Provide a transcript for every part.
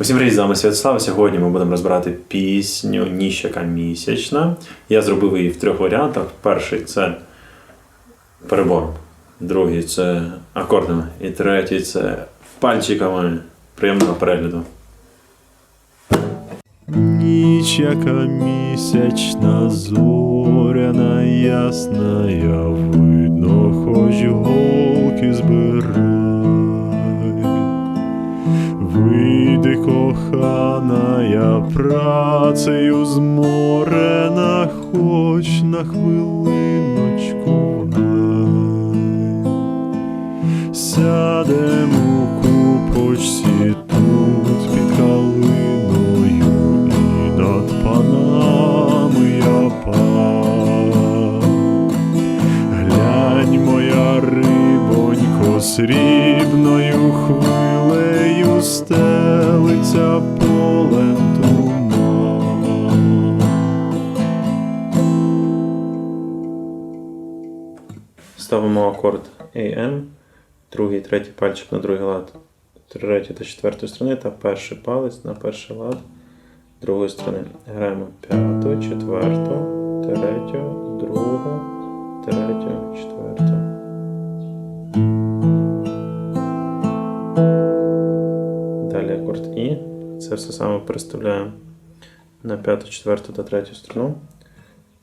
Усім привіт, з вами Святослав. Сьогодні ми будемо розбирати пісню Ніч яка місячна. Я зробив її в трьох варіантах. Перший це перебором, другий це акордами, і третій це пальчиками. Приємного перегляду. Ніч, яка місячна, зоряна, ясна, я видно, хоч голки збирай. Вийди, кохана, я працею зморена, хоч на хвилиночку в Ставимо акорд AM, другий, третій пальчик на другий лад третьої та четвертої сторони та перший палець на перший лад другої сторони. Граємо п'яту, четверту, третю, другу, третю, четверту. Далі акорд І. Це все саме переставляємо на п'яту, четверту та третю струну.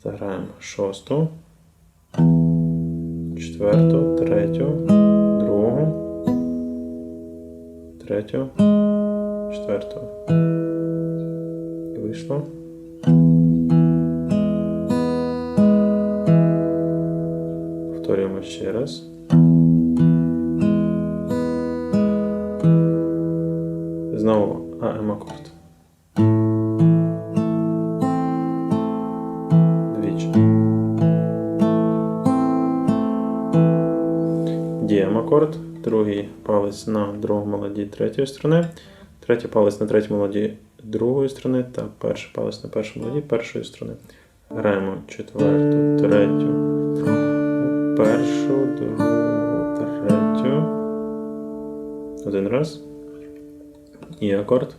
Заграємо шосту, четверту, третю, другу, третю, четверту. І вийшло. Повторюємо ще раз. Знову АМ акорд. Акорд, другий палець на другому ладі третьої сторони, третій палець на третьому ладі другої сторони та перший палець на першому ладі першої сторони. Граємо четверту, третю, першу, другу, третю. Один раз. І акорд.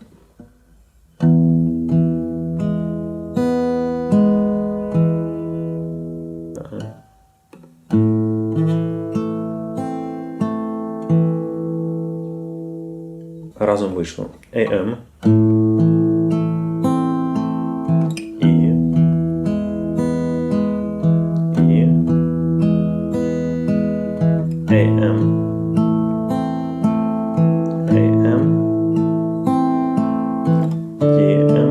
Разом вийшло AM. І. І. AM. AM. DM.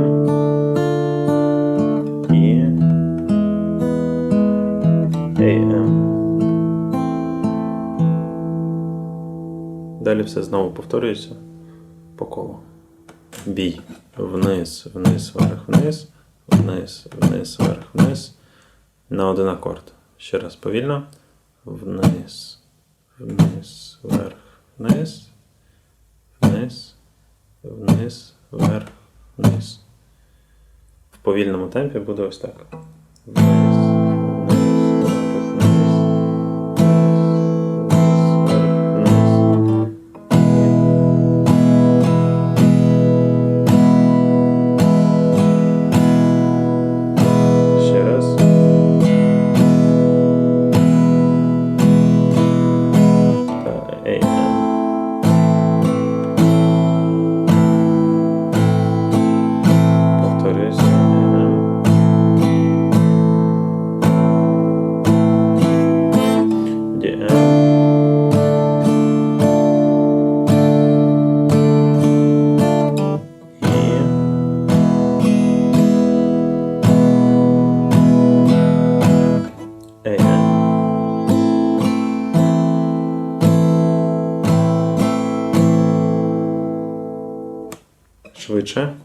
І. AM. Далі все знову повторюється По колу. Бій. Вниз, вниз, вверх, вниз, вниз, вниз, вверх, вниз. На один акорд. Ще раз повільно. Вниз, вниз, вверх, вниз, вниз, вниз, вверх, вниз. В повільному темпі буде ось так. Вниз, Швидше.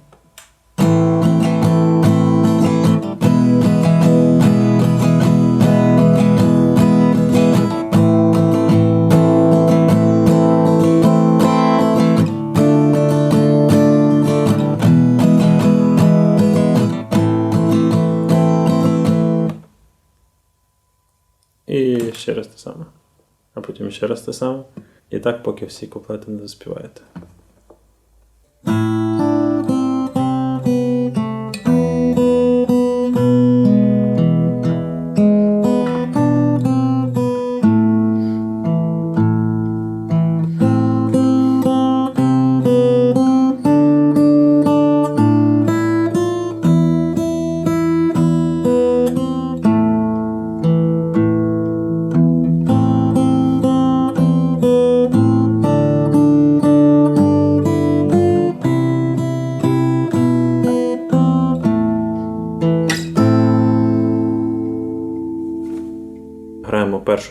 І ще раз те саме. А потім ще раз те саме. І так, поки всі куплети не заспіваєте.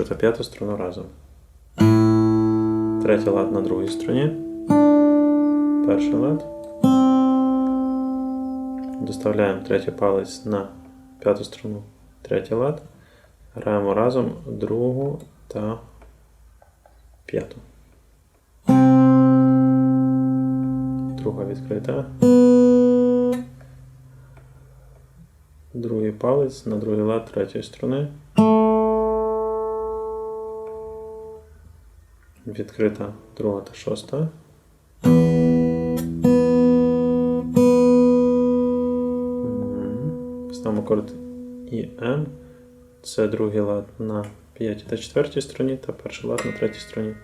Першу та п'яту струну разом. Третій лад на другій струні. Перший лад. Доставляємо третій палець на п'яту струну. Третій лад. Граємо разом другу та п'яту. Друга відкрита. Другий палець на другий лад третьої струни. Відкрита друга та шоста. Ставимо акорд і М. Це другий лад на п'ятій та четвертій струні та перший лад на третій струні.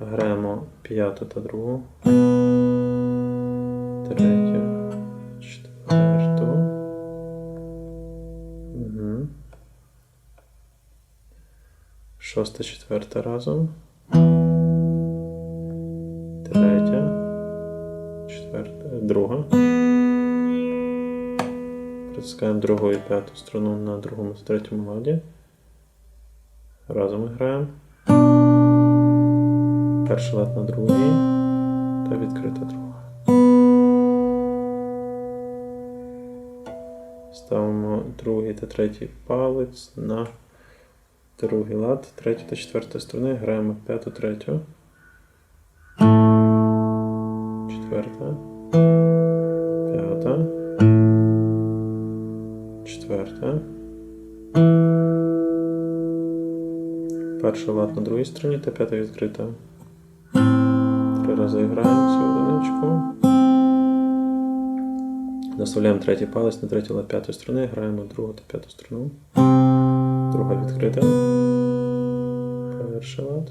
Граємо п'яту та другу. Третю, четверту. Угу. Шоста, четверта разом. Друга. Притискаємо другу і п'яту струну на другому та третьому ладі. Разом граємо. Перший лад на другий та відкрита друга. Ставимо другий та третій палець на другий лад, третю та четверту струни, граємо п'яту, третю. Четверта. П'ята. Четверта. Перший лад на другій струні та п'ята відкрита. Три рази граємо цю одиничку. Наставляємо третій палець на третій лад п'ятої струни, граємо другу та п'яту струну. Друга відкрита. Перший лад.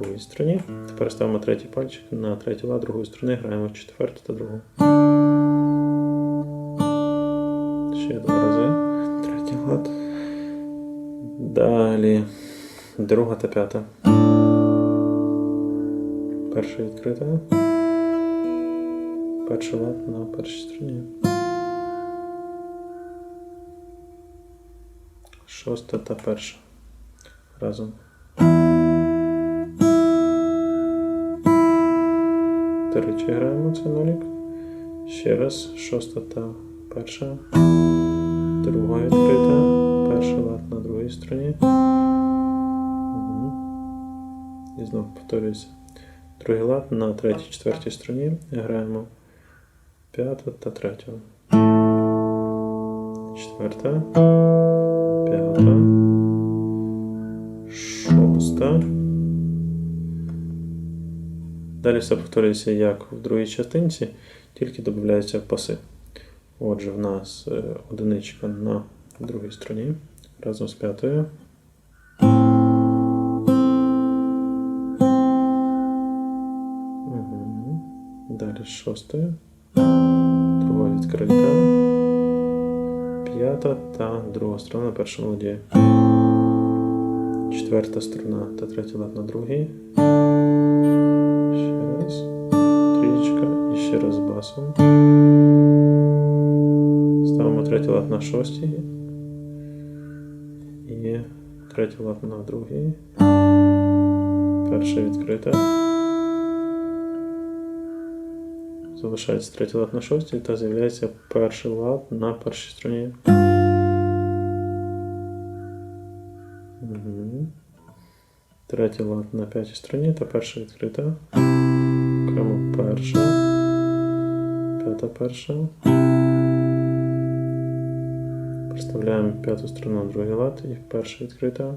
Другій струні. Тепер ставимо третій пальчик на третій лад другої струни, граємо четверту та другу. Ще два рази. Третій лад. Далі. Друга та п'ята. Перша відкрита. Перший лад на першій струні. Шоста та перша. Разом. Тричі граємо цей нолік. Ще раз. Шоста та перша. Друга відкрита. Перший лад на другій. Мгм. І знову повторюється. Другий лад на третій, четвертій струні граємо п'ята та третю. Четверта, п'ята, шоста. Далі все повторюється як в другій частинці, тільки додаються паси. Отже, в нас е, одиничка на другій струні разом з п'ятою. Далі з шостою. Друга відкрита. П'ята та друга сторона на першому ладі. Четверта струна та третя лад на другій. Ще раз. Трієчка і ще раз з басом. Ставимо третій лад на шостій. І третій лад на другій. Перша відкрита. Залишається третій лад на шостій та з'являється перший лад на першій струні. Мгм. Третій лад на п'ятій струні та перша відкрита. Перша. П'ята перша. Представляємо п'яту струну на другий лад і перша відкрита.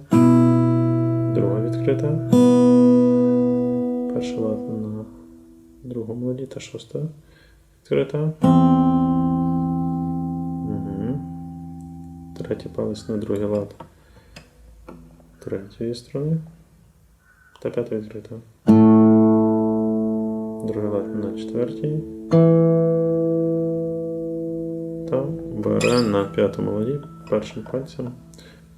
Друга відкрита. Перший лад на другому ладі та шоста відкрита. Угу. Третій палець на другий лад третьої струни. Та п'ята відкрита. Другий лад на четвертій. Та бере на п'ятому ладі першим пальцем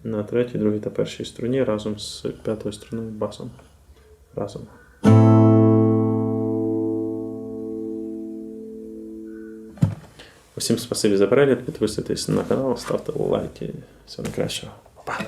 на третій, другій та першій струні разом з п'ятою струною басом. Разом. Усім спасибі за перегляд, підписуйтесь на канал, ставте лайки. Всього найкращого. Па!